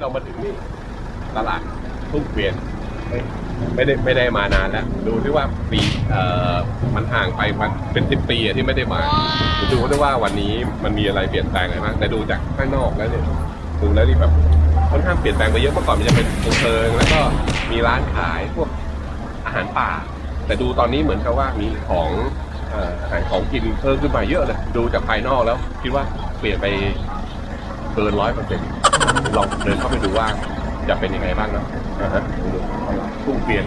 เรามาถึงนี่ตลาดทุ่งเกวียนไม่ได้ไม่ได้มานานแล้ว ดูที่ว่าปีเอ่อมันห่างไปมันเป็นสิบปีอะที่ไม่ได้มา ดูด้วยว่าวันนี้มันมีอะไรเปลี่ยนแปลงอะไรบ้างแต่ดูจากข้างนอกแล้วเนี่ยดูแล้วนี่แบบค่อนข้างเปลี่ยนแปลงไปเยอะเมื่อก่อนมันจะเป็นเพลิงแล้วก็มีร้านขายพวกอาหารป่า แต่ดูตอนนี้เหมือนกับว่ามีของเอ่ออาหารของกินเพิ่มขึ้นมาเยอะเลย ดูจากภายนอกแล้ว คิดว่าเปลี่ยนไปเกินร้อยเปอร์เซ็นต์ ลองเดินเข้าไปดูว่าจะเป็นยังไงบ้างนะอ่าฮะดูทุ่งเปลี่ยน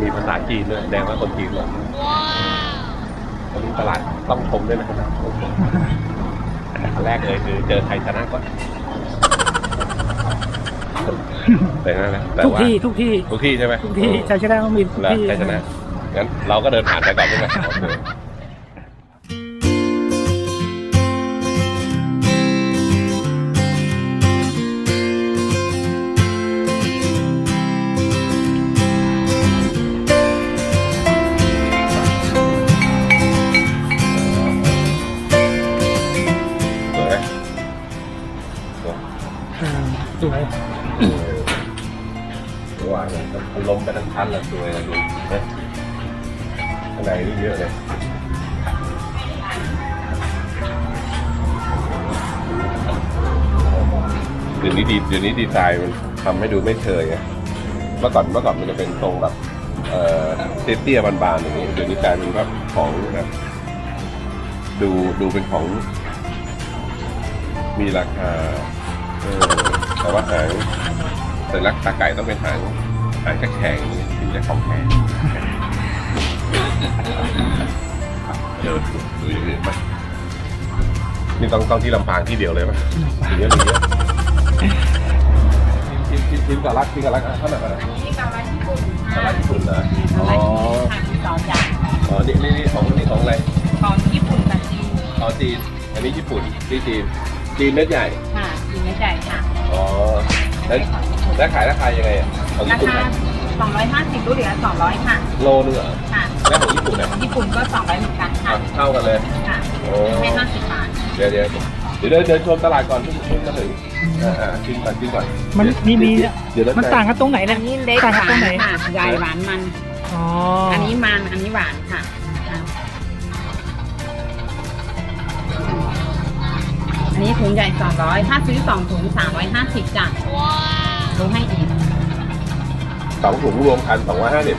มีภาษาจีนด้วยแสดงว่าคนจีนเลยวันนี้ตลาดต้องชมด้วยนะครับอันแรกเลยคือเจอไทยชนะก่อนแต่นั่นแหละแต่ทุกว่าที่ทุกที่ทุกที่ใช่ไหมทุกที่ชัยชนะต้องมีทุกแล้วที่ใครชนะงั้นเราก็เดินผ่านไปก่อนใช่ไหม มันลมไปทั้งชั้นเลยสวยเลยดูนะข้างในนี่เยอะเลยเดี๋ยวนี้ดีเดี๋ยวนี้ดีไซน์มันทำให้ดูไม่เชยไงเมื่อก่อนเมื่อก่อนมันจะเป็นทรงแบบเอ่อเตี้ยๆบานๆอย่างนี้เดี๋ยวนี้กลายเป็นแบบของแบบดูดูเป็นของ มีราคา เออแต่ว่าหางแต่ลักตาไก่ต้องเป็นหาง หางแข็งๆถึงจะของแข็งเดินดูดูอย่างอื่นไหมนี่ต้องต้องที่ลำพางที่เดียวเลยไหมถึงเยอะถึงเยอะทีมทีมทีมกับรักทีมกับรักเท่าไหร่กันนะนี่กาลัดญี่ปุ่นกับรักญี่ปุ่นนะอ๋ออจากอ๋อนี่นี่นี่ของนี่ของอะไรของญี่ปุ่นกับจีนอ๋อจีนอันนี้ญี่ปุ่นนี่จีนจีนเม็ดใหญ่ค่ะจีนไม่ใหญ่ค่ะอ๋อแล้ว แล้วขายราคายังไงอะของราญี่ปุ่นคา อะ250รู้เหลือ200 ค่ะ โลนึงเหรอค่ะ แล้วของญี่ปุ่นอะญี่ปุ่นก็ 200เหมือนกันค่ะ อะเท่ากันเลย ค่ะโอ้ ให้50บาท เดี๋ยวเดี๋ยวเดี๋ยวเดินเดินชมตลาดก่อนที่ที่จะถึงอ่าอ่าชิมก่อนชิมก่อนมันมีมีเดี๋ยวรถมันต่างกันตรงไหนอัเนี่ย นนี้เล็กต่างกันตรงไหน ค่ะใหญ่หวานมัน อ๋ออัอันนี้มัน อันนี้หวานค่ะอะอันนี้ถุงใหญ่200 ถ้าซื้อ2ถุง350จ้ะ ลงให้อีกสองถุงรวมกันสองร้อยห้าสิบ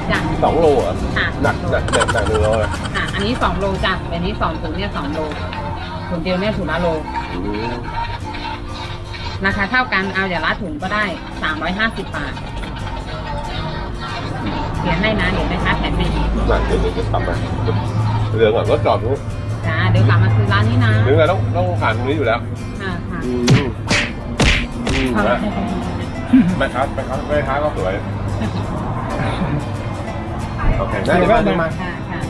350จ้ะสองโลเหรอะค่ะหนักหนักหนักหนักหนึ่งโลเลยค่ะ อันนี้สองโลจ้ะอันนี้สองถุงเนี่ยสองโลถุงเดียวเนี่ยถุงละโล อืมราคาเท่ากันเอาอย่าละถุงก็ได้สามร้อยห้าสิบบาทเดี๋ยวให้นะเดี๋ยวแม่ค้าแถมให้อีกหนักเดี๋ยวเดี๋ยวจะทำมาเรือก่อนรถจอดนู้นจ้าเดี๋ยวกลับมาซื้อร้านนี้นะถึงไงต้องต้องผ่านตรงนี้อยู่แล้วค่ะค่ะ อืม อืมนะแม่ค้าแม่ค้าแม่ค้าก็สวยโอเคได้เดี๋ยวมาเดี๋ยวมาค่ะค่ะ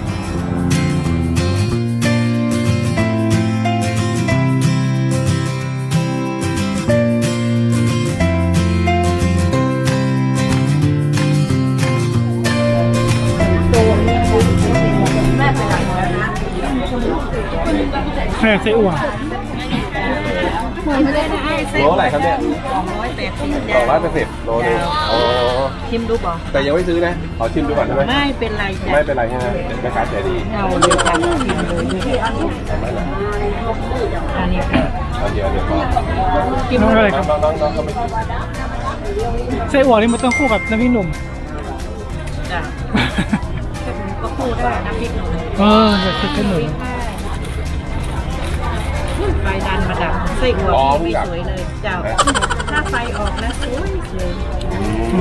แม่ไส้อั่วโล เท่าไหร่ครับเนี่ยสองร้อยแปดสิบสองร้อยแปดสิบโลนึงอ๋อชิมดูบ่แต่ยังไม่ซื้อนะ ขอชิมดูก่อนได้ไหมไม่เป็นไรจ้ะไม่เป็นไรใช่ไหมแม่ค้าใจดีเอาเลยจ้ะชิมเลยทำไมล่ะอันนี้ค่ะเอาเดี๋ยวเดี๋ยวขอชิมน้องเลอะไรยครับน้องน้องน้องเขาไม่ชิมไส้อั่วนี่มันต้องคู่กับน้ำพริกหนุ่มจ้ะก็พูดได้น้ำพริกหนุ่มเออเดี๋ยวคือขนม ไฟดันมาดับไส้อั่วไม่สวยเลยเจ้าถ้าไฟออกแล้วสวยสวย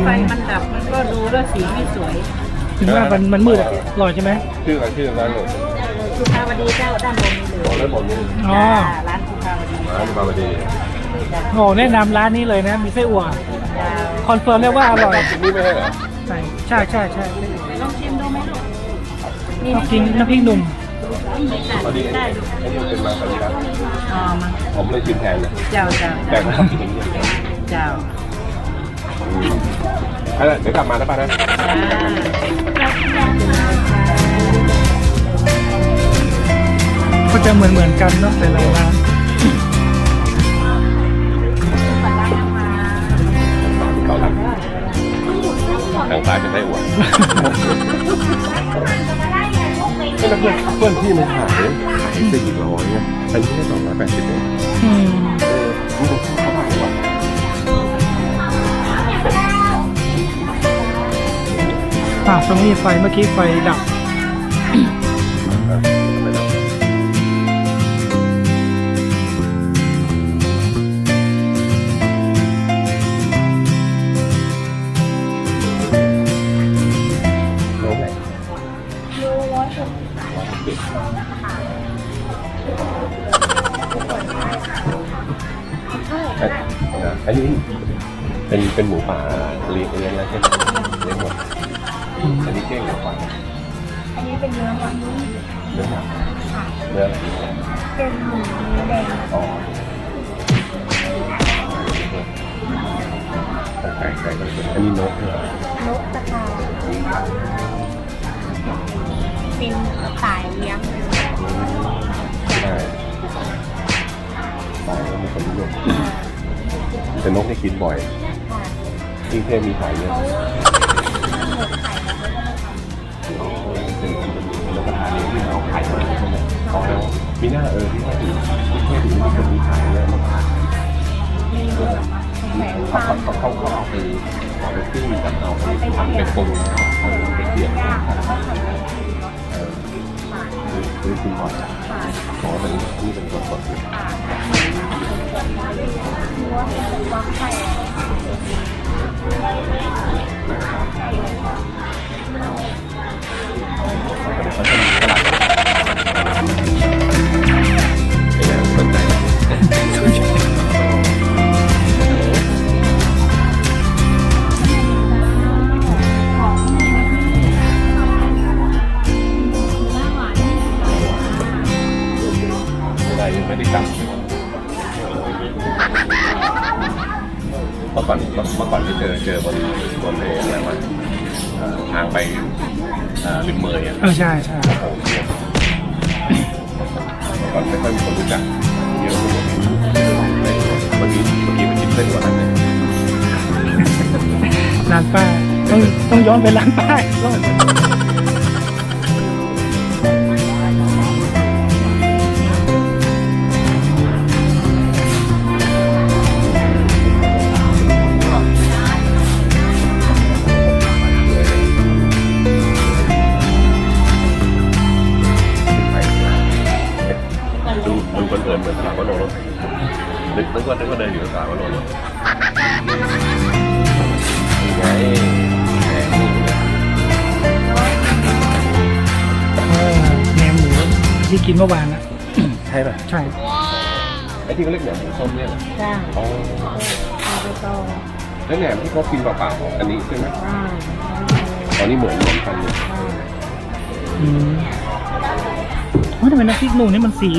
ไฟมันดับมันก็ดูแล้วสีไม่สวยถึงว่ามันมันมืดอะอร่อยใช่ไหมชื่ออะไรชื่อร้านหนูสุภาวดีเจ้าด้านบนนี้เลบอกยแล้วผมนี่อ๋อจ้าร้านสุภาวดีร้านมาพอดีจ้าโอ้แนะนำร้านนี้เลยนะ มีไส้อั่วจ้าคอนเฟิร์มได้ว่าอร่อยกินนี่ไม่ใช่เหรอใช่ใช่ใช่ใช่ลองชิมดูไหมลูกต้องกินน้ำพริกหนุ่มพอดีไอ้นี่เป็นมาพอดีครับ อ๋อมาผมเลยชิมแทนเลยเจ้าเจ้าแต่ก็ชอบกินอย่างนี้เจ้าอะไรเดี๋ยวกลับมานะป้านะ ก็จะเหมือนเหมือนๆกันเนาะแต่ละร้านปลาร้าน้ำมาครับทางซ้ายเป็นไส้อั่ว เพื่อนเพื่อนเพื่อนพี่มันขายขายสี่ร้อยเนี่ยอันนี้แค่สองร้อยแปดสิบเองอืมเออนี่มันเขาขายว่ะอ่าตรงนี้ไฟเมื่อกี้ไฟดับ อันนี้เป็นเป็นหมูป่าเลี้ยงเลี้ยงแล้วใช่ไหมเลี้ยงหมดอันนี้เก้งหรือเปล่อันนี้เป็นเนื้อมันนุ่มเนื้อหนักค่ะเนื้อเป็นหมูเนื้อแดงอ๋อไก่ไก่อันนี้นกเหรอนกตะกา เป็นสายเลี้ยงใช่ตายแล้วมีคนนิยมแต่นกนี่กินบ่อยค่ะที่เทพมีขายเยอะเขาหมดไข่แล้วก็จะมาทเป็นเป็นนกกระทาเลี้ยงที่เอาไข่มาใช่ไหมอ๋อแล้วมีหน้าเออที่เทพอยู่ที่เทพอยู่มีคนมีขายเยอะมากำมีแหวนเขาฟางเขาเขาเขาเอาไปเอาไปปิ้งกับเอาไปทำเป็นปรุงเออไปเกี่ยว นซื้อซื้อกินบ่อยฝานขอเป็นนี่เป็นสดสดๆอยู่ฝานเนื้อเป็นวักไข่แต่เขาจะมีตลาดเป็นไงสนใจ ยังไม่ได้กลับเมื่อก่อนเมื่อก่อนที่เจอเจอบนบนเรืออะไรวะเอ่อทางไปเอ่อริมเมยอะ เออใช่ใช่โอ้โหเที่ยวเมื่อก่อนไม่ค่อยมีคนรู้จักเยอะเลยเมื่อกี้เมื่อกี้ไปกินเส้นวันนั้นเลยร้านป้าต้องต้องย้อนไปร้านป้าอีกรอบ กินเมื่อวานนะใช่ป่ะใช่ไอ้ที่เขาเรียกแหนมหมูส้มเนี่ยเหรอจ้าอ๋อเอาไปต่อแล้วแหนมที่เขากินเปล่าๆอันนี้ใช่ไหมอ่าตอนนี้เหมือนเหมือนกันเลยอืมเฮ้ยทำไมน้ำพริกหนุ่มนี่มันสี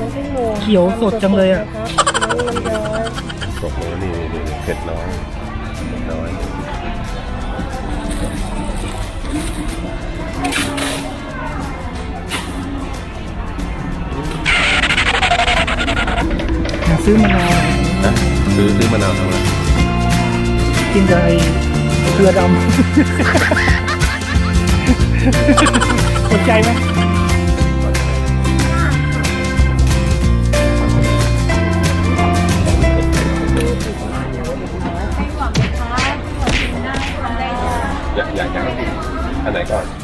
น้ำพริกหนูเขียวสดจังเลยอะน้ำมันย้อยตกเลยนี่นี่นี่เผ็ดน้อย ซื้อมะนาวนะซื้อซื้อมะนาวทำไมกินกับไอ้เกลือดำสนใจไหมให้หวังนะคะที่หวังกินได้ทำได้จ้าอยากอยากจะให้กินอันไหนก่อนอัน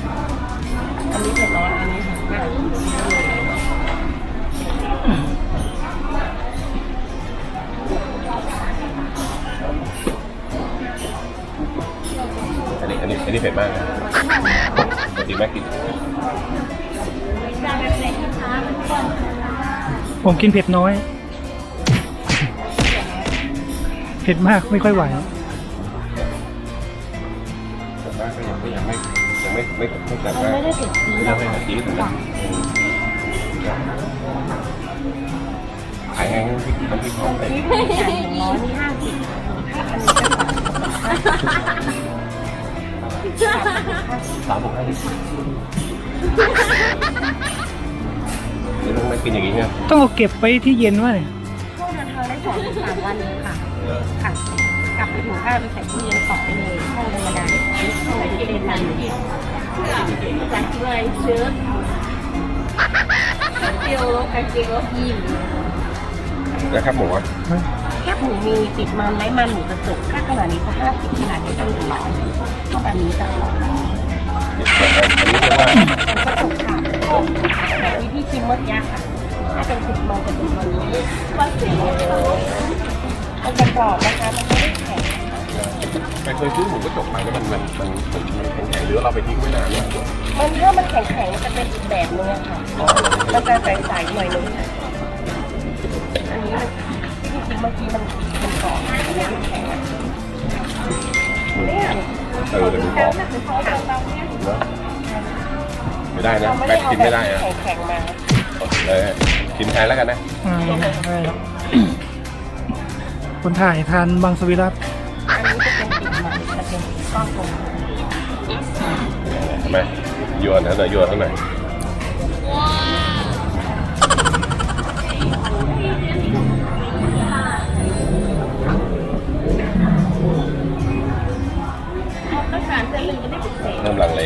อันนี้อันนี้อันนี้เผ็ดมากนะปกติแม่กินจานแบบไหนคะมันก่อนผมกินเผ็ดน้อย เผ็ดมากไม่ค่อยไหวแต่ว่าก็ยังก็ยังไม่ยังไม่ไม่ไม่จัดมันว่าไม่ได้เผ็ดจี๊ดยังไม่จัดจี๊ดนะขายแห้งน้ำพริกน้ำพริกหอมเป็ดอย่างร้อนนี่ห้าสิบอันนี้ก็ สามหกห้าสิบนี่ต้องไม่กินอย่างนี้เนี่ยต้องเอาเก็บไปที่เย็นไว้ช่วงเดินทางได้สองถึงสามวันค่ะเออค่ะ กลับบไปถึงข้าวไปใส่ตู้เย็นของไปเลยข้าวธรรมดาข้าวไหนที่เป็นมันจากที่ไรเชื้อเตียวกางเกงแล้วยีนแล้วครับหมูอะแคบ หมูมีติดมันไร้มันหมูกระจกถ้าขนาดนี้ก็ห้าสิบขนาดนี้ต้องหนึ่งร้อยก็แบบนี้จะร้อยอันนี้เรียกว่ากระจกค่ะแบบนี้ที่ชิมเมื่อกี้ค่ะถ้าเป็นติดมันจะเป็นมันนี้ว่าเสียงมันจะกรอบนะคะมันไม่ได้แข็งไปเคยซื้อหมูกระจกมาแล้วมันมันมันมันมันแข็งๆหรือเราไปทิ้งไว้นานเนี่ยมันถ้ามันแข็งๆมันจะเป็นอีกแบบนึงอะค่ะมันจะใสๆหน่อยนึงอันนี้ เมื่อกี้มันมันกรอบอันนี้มันแข็งอะเนี่ยเออเดี๋ยวดูพอเนอะไม่ได้นะเราไม่แบ็ได้คเอากินแบไม่บได้อะแข็งๆมาเลยกินแทนแล้วกันนะอ่าได้ครับคนถ่ายทานบางสวิรัตอันนี้จะเป็นติดมันจะเป็นก้อนกลมทำไมโยนนะหน่อยโยนเท่าไหร่ต้อง ริ่มลังเล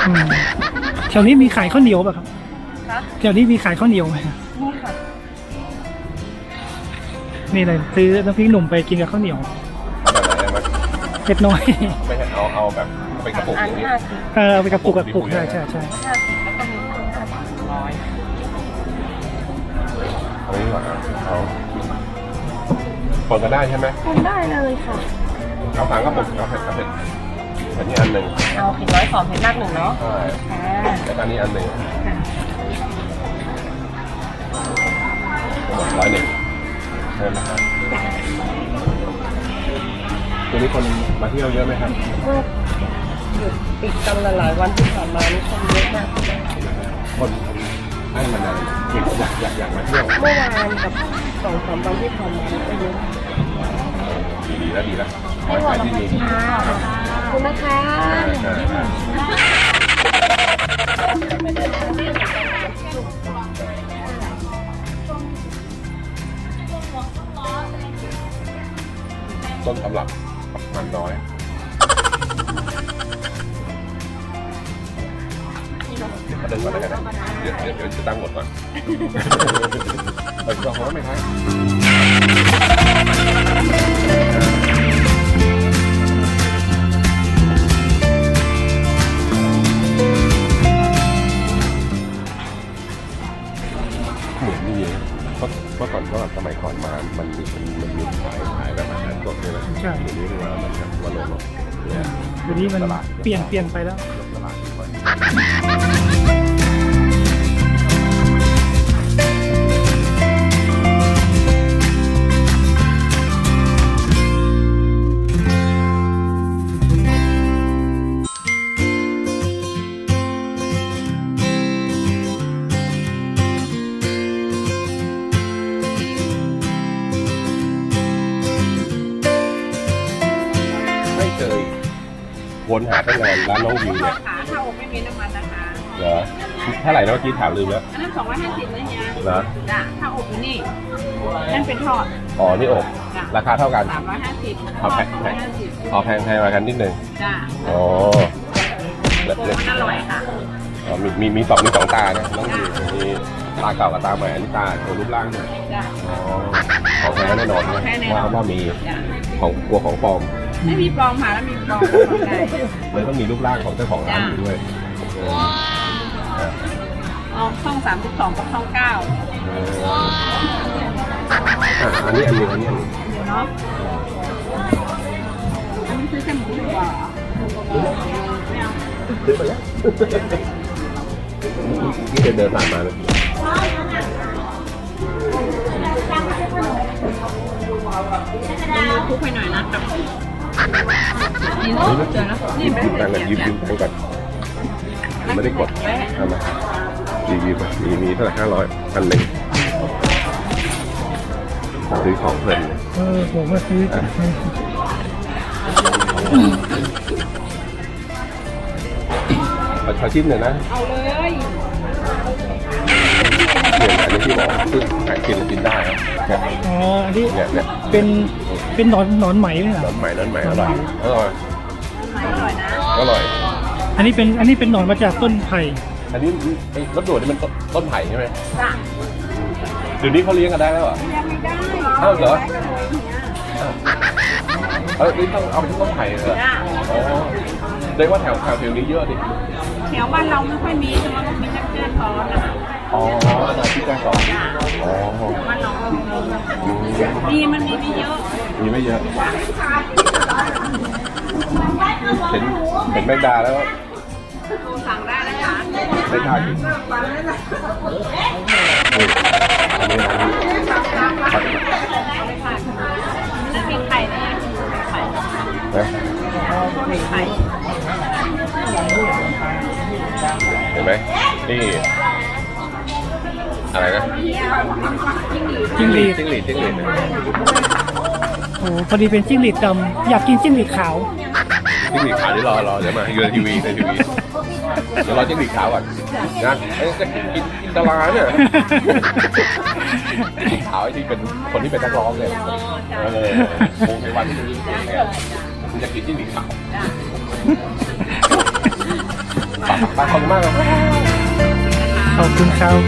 อืมแถวนี้มีขายข้าวเหนียวป่ะครับคะแถวนี้มีขายข้าวเหนียวไหมครับนี่ค่ะนี่เลยซื้อน้ำพริกหนุ่มไปกินกับข้าวเหนียวเอาแบบไหนได้ไหมเผ็ดน้อย ไม่ใช่เอาเอาแบบเป็นกระปุกอัอนย่างนี้ ห้าสิบเออเอาไปกระปุกกระปุกใช่ใช่ใช่ห้าสิบแล้วก็มีห้าสิบร้อยเอาไม่ดีกว่าเอาคนก็ได้ใช่ไหมคุณได้เลยค่ะ เอาถังกระปุกเอาเผ็ดกระเผ็ด อันนี้อันหนึ่งเอาเผ็ดน้อยสองเผ็ดมากหนึ่งเนาะใช่ค่ะแล้วก็อันนี้อันหนึ่งค่ะหมดร้อยหนึ่งใช่ไหมครับตัวนี้คนมาเที่ยวเยอะไหมครับก็หยุดปิดกันหลายๆวันที่ผ่านมานี่คนเยอะมากคนให้มานานอยากอยากอยากอยากมาเที่ยวเมื่อวานกับสองสามวันที่ผ่านมานี่ก็เยอะดีดีแล้วดีแล้วขอให้ขายที่ดี ค่ะขอบ คุณนะคะใช่ใช่ต้นตำรับมันน้อยเดี๋ยวเขาเดินก่อนแล้วกันนะเดี๋ยวเดี๋ยวเดี๋ยวจะตั้งหมดก่อนไปก่อนเขาไหมครั ก่อนก็สมัยก่อนมามันมีมันมันมีขายขายแบบอาหารสดใช่ไหมใช่ เดี๋ยวนี้มันมามันแบบมาลงเนาะเนี่ยเดี๋ยวนี้มันเปลี่ยนเปลี่ยนไปแล้วตลาดดีกว่า ไม่เคยวนหาตั้งนานร้านน้องวิวเนี่ยขาถ้าอกไม่มีน้ำมันนะคะเหรอเท่าไหร่นะเมื่อกี้ถามลืมแล้วอันนั้นสองร้อยห้าสิบเลยเนี่ยเหรอจ้ะถ้าอกอยู่นี่นั่นเป็นทอดอ๋อนี่อกจ้ะราคาเท่ากันสามร้อยห้าสิบทเอาอดแพสองงร้อยห้าสิบอ๋อแพงแพงมากันนิดนึงจ้ะอ๋อแล้วโกแล้วมันอร่อยค่ะอ๋อมีมีมีสองมีสองตานะน้องวิวมีตาเก่ากับตาใหม่อันนี้ตาโชว์รูปร่างด้วยจ้ะอ๋อของแท้แน่นอนของแท้แน่นอนว่าว่ามีจ้ะของกลัวของปลอม ไม่มีปลอมค่ะแล้วมีปลอมก็ทำได้มันต้องมีรูปร่างของเจ้าของร้านอยู่ด้วยเออออกช่องสามสิบสองกับช่องเก้าเอออะอันนี้อันหนึงอันนี้อันหนึงเดี๋ยวเนาะอันนี้ซื้อแค่หมูดีกว่าซื้อไปแล้วนี่เดินเดินผ่านมาเมื่อกี้ต้องยูทูบให้หน่อยนะกับ นี่เนาะเจอแล้วนี่เป็นนั่งกันยืมยืมตังค์ก่อนยังไม่ได้กดเอามารีวิวมามีมีเท่าไหร่ห้าร้อยพันหนึ่งซื้อของเพลินเลยเออผมก็ซื้อจากขอขอชิมหน่อยนะเอาเลยเนี่ยอันนี้ที่บอกซึ่งหากินกินได้ครับอ๋ออันที่เนี่ยเนี่ยเป็น เป็นหนอนหนอนไหมไหมคน้รับนใหม่น้นใหม่อร่อยอร่อยอร่อยนะอร่อย อันนี้เป็นอันนี้เป็นหนอนมาจากต้นไผ่อันนี้ไอ้รถด่วนนี่มันต้นต้นไผ่ใช่ไหมจ้ะเดี๋ยวนี้เขาเลี้ยงกันได้แล้วเหรอ ยังไม่ได้อ้าวเหรอไว้ก็เลยเนี่ยเออนี่ต้องเอาไปที่ต้นไผ่เลยเหรอจ้ะอ๋อได้ว่าแถวแถวแถวนี้เยอะดิ แถวบ้านเราไม่ค่อยมีแต่มันมีจักรเกินพอนะอ๋ออาณาที่แจ้งสอนอ๋อ บ้านเรามีมันมีไม่เยอะ มีไม่เยอะ เห็นเห็นแมงดาแล้วโทรสั่งได้นะคะไม่กล้ากินนี่อันนี้นะแล้วมีไข่ไหมไข่นะมีไข่เห็นไหมนี่อะไรนะจิ้งหรีดจิ้งหรีดจิ้งหรีด โอ้พอดีเป็นจิ้งหรีดดำอยากกินจิ้งหรีดขาว จิ้งหรีดขาวนี่รอรอเดี๋ยวมาอยู่ในทีวีในทีวีเดี๋ยวรอจิ้งหรีดขาวก่อนนะเอ้ยจะกินกินกินดาราเนี่ยจิ้งหรีดขาวไอ้ที่เป็นคนที่เป็นนักร้องเลยเออวงในวันที่ดูเนี่ยคุณจะกินจิ้งหรีดขาวไปขอบคุณมากครับขอบคุณครับ